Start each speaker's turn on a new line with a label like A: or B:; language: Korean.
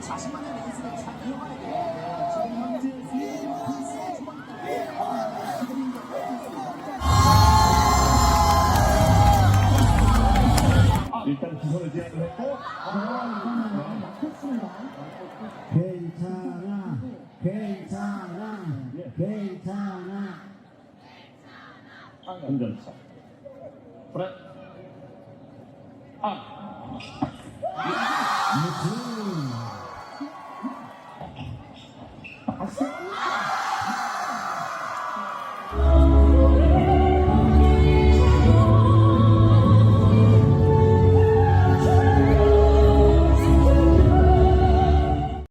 A: 자신만의 레이스를 잘 이어가야 돼요. 지금 현재
B: 일단 기선을 제압을 했고 맞췄습니다.
C: 괜찮아, 괜찮아, 예. 괜찮아.
B: 아, 안전차. 그래. 아.
C: 유튜. 박수. 아,